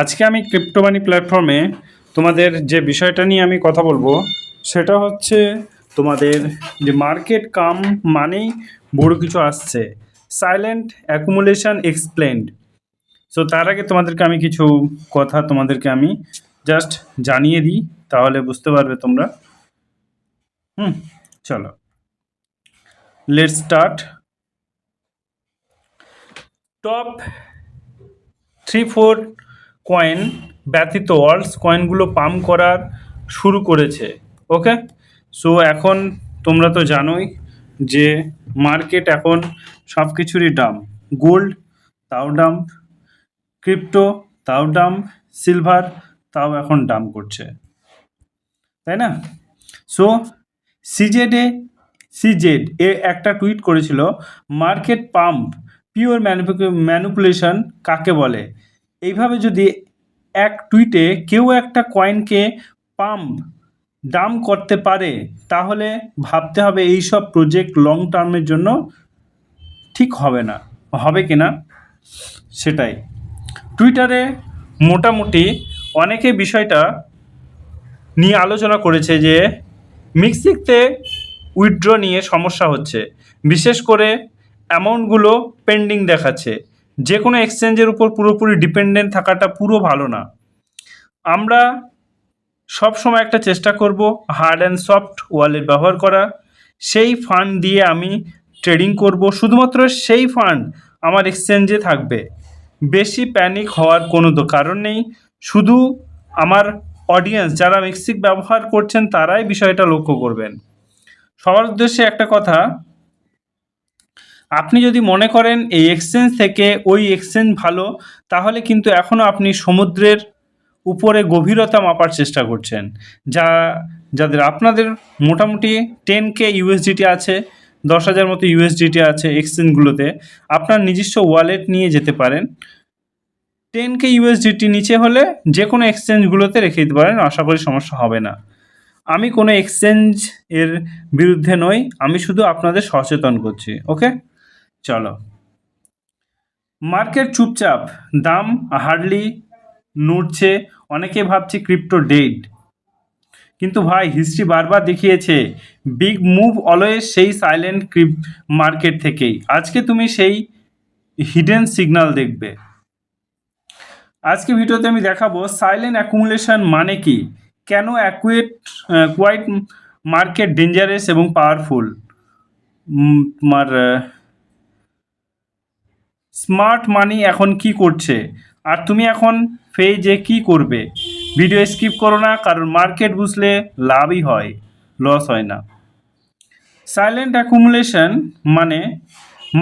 আজকে আমি ক্রিপ্টোমানি প্ল্যাটফর্মে তোমাদের যে বিষয়টা নিয়ে আমি কথা বলব, সেটা হচ্ছে তোমাদের যে মার্কেট কাম মানেই বড় কিছু আসছে। সাইলেন্ট অ্যাকুমুলেশন এক্সপ্লেন্ড সো তার আগে তোমাদেরকে আমি কিছু কথা তোমাদেরকে আমি জাস্ট জানিয়ে দিই, তাহলে বুঝতে পারবে তোমরা। হুম, চলো। Let start top three four coin ব্যতীত ওয়ার্ল্ডস কয়েনগুলো পাম্প করার শুরু করেছে ওকে সো এখন তোমরা তো জানোই যে মার্কেট এখন সব কিছুরই দাম গোল্ড তাও দাম ক্রিপ্টো তাও দাম সিলভার তাও এখন দাম করছে। তাই না? সো সিজেডে সিজেড এ একটা টুইট করেছিল মার্কেট পাম্প পিওর ম্যানুপুলেশন কাকে বলে? এইভাবে যদি এক টুইটে কেউ একটা কয়েনকে পাম্প দাম করতে পারে, তাহলে ভাবতে হবে এই সব প্রজেক্ট লং টার্মের জন্য ঠিক হবে না। হবে কি না? সেটাই। টুইটারে মোটামুটি অনেকে বিষয়টা নিয়ে আলোচনা করেছে যে মিক্সিতে উইথড্র নিয়ে সমস্যা হচ্ছে। বিশেষ করে অ্যামাউন্টগুলো পেন্ডিং দেখাচ্ছে। যে কোনো এক্সচেঞ্জের উপর পুরোপুরি ডিপেন্ডেন্ট থাকাটা পুরো ভালো না। আমরা সব সময় একটা চেষ্টা করব হার্ড অ্যান্ড সফট ওয়ালেট ব্যবহার করা। সেই ফান্ড দিয়ে আমি ট্রেডিং করব। শুধুমাত্র সেই ফান্ড আমার এক্সচেঞ্জে থাকবে। বেশি প্যানিক হওয়ার কোনো তো কারণ নেই। শুধু আমার অডিয়েন্স যারা মিক্সিক ব্যবহার করছেন তারাই বিষয়টা লক্ষ্য করবেন। সবার উদ্দেশ্যে একটা কথা আপনি যদি মনে করেন এই এক্সচেঞ্জ থেকে ওই এক্সচেঞ্জ ভালো, তাহলে কিন্তু এখনও আপনি সমুদ্রের উপরে গভীরতা মাপার চেষ্টা করছেন। যা, যাদের আপনাদের মোটামুটি টেন কে ইউএসডিটি আছে, দশ হাজার মতো ইউএসডিটি আছে এক্সচেঞ্জগুলোতে আপনার নিজস্ব ওয়ালেট নিয়ে যেতে পারেন। টেন কে ইউএসডিটি নিচে হলে যে কোনো এক্সচেঞ্জগুলোতে রেখে দিতে পারেন, আশা করি সমস্যা হবে না। আমি কোনো এক্সচেঞ্জ এর বিরুদ্ধে নই, আমি শুধু আপনাদের সচেতন করছি ওকে চলো। মার্কেট চুপচাপ, দাম হার্ডলি নড়ছে, অনেকে ভাবছে ক্রিপ্টো ডেড কিন্তু ভাই হিস্ট্রি বারবার দেখিয়েছে বিগ মুভ অলওয়েজ সেই সাইলেন্ট ক্রিপ মার্কেট থেকেই। আজকে তুমি সেই হিডেন সিগন্যাল দেখবে। আজকে ভিডিওতে আমি দেখাবো সাইলেন্ট অ্যাকুমুলেশন মানে কি? কেন অ্যাকুয়েট কোয়াইট মার্কেট ডেঞ্জারাস এবং পাওয়ারফুল তোমার স্মার্ট মানি এখন কি করছে? আর তুমি এখন ফেজে কি করবে? ভিডিও স্কিপ করো না, কারণ মার্কেট বুঝলে লাভই হয় লস হয় না। সাইলেন্ট অ্যাকুমুলেশন মানে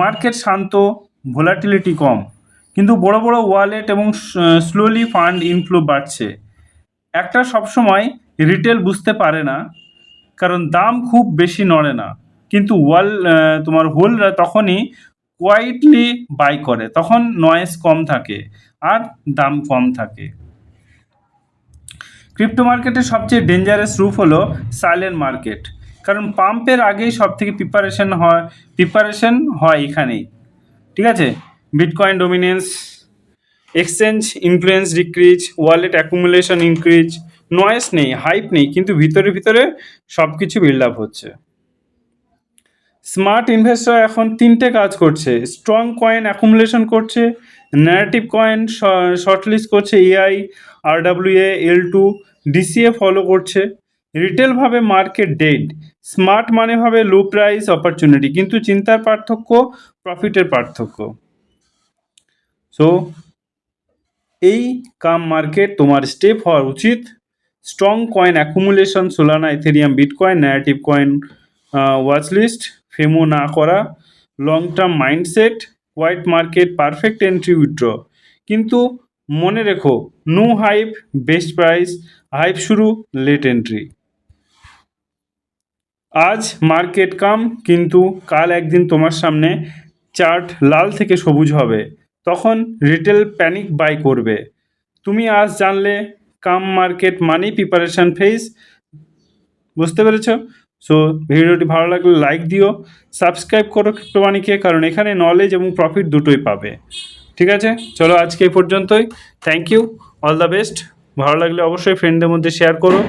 মার্কেট শান্ত ভোলাটিলিটি কম। কিন্তু বড় বড় ওয়ালেট এবং স্লোলি ফান্ড ইনফ্লো বাড়ছে। একটা সবসময় রিটেল বুঝতে পারে না, কারণ দাম খুব বেশি নড়ে না। কিন্তু ওয়াল তোমার হোলরা তখনই কোয়াইটলি বাই করে। তখন নয়েস কম থাকে আর দাম কম থাকে। ক্রিপ্টো মার্কেটের সবচেয়ে ডেঞ্জারাস রূপ হলো সাইলেন্ট মার্কেট কারণ পাম্পের আগেই সব থেকে প্রিপারেশন হয় প্রিপারেশন হয় এখানেই। ঠিক আছে? Bitcoin dominance exchange influence decrease wallet accumulation increase noise নেই হাইপ নেই, কিন্তু ভিতরে ভিতরে সব কিছু বিল্ড আপ হচ্ছে। স্মার্ট ইনভেস্টর এখন তিনটে কাজ করছে। স্ট্রং কয়েন অ্যাকুমুলেশন করছে, ন্যারেটিভ কয়েন শর্টলিস্ট করছে AI RWA L two, DCA follow করছে। রিটেলভাবে মার্কেট ডেড, স্মার্ট মানে ভাবে লো প্রাইস অপরচুনিটি, কিন্তু চিন্তার পার্থক্য, প্রফিটের পার্থক্য। সো এই কাম মার্কেট তোমার স্টেপ হওয়া উচিত। Strong coin accumulation, Solana Ethereum bitcoin, narrative coin watch list. FOMO না করা long term mindset white market perfect entry withdraw কিন্তু মনে রেখো no hype best price hype শুরু লেট এন্ট্রি আজ মার্কেট কাম কিন্তু কাল একদিন তোমার সামনে চার্ট লাল থেকে সবুজ হবে। তখন রিটেল প্যানিক বাই করবে। তুমি আজ জানলে calm market money preparation phase বুঝতে পেরেছ? সো ভিডিওটি ভালো লাগলে লাইক দিও সাবস্ক্রাইব করো ক্রিপ্টোমানিকে কারণ এখানে নলেজ এবং প্রফিট দুটোই পাবে। ঠিক আছে? চলো আজকে এই পর্যন্তই। Thank you all the best ভালো লাগলে অবশ্যই ফ্রেন্ডদের মধ্যে শেয়ার করো।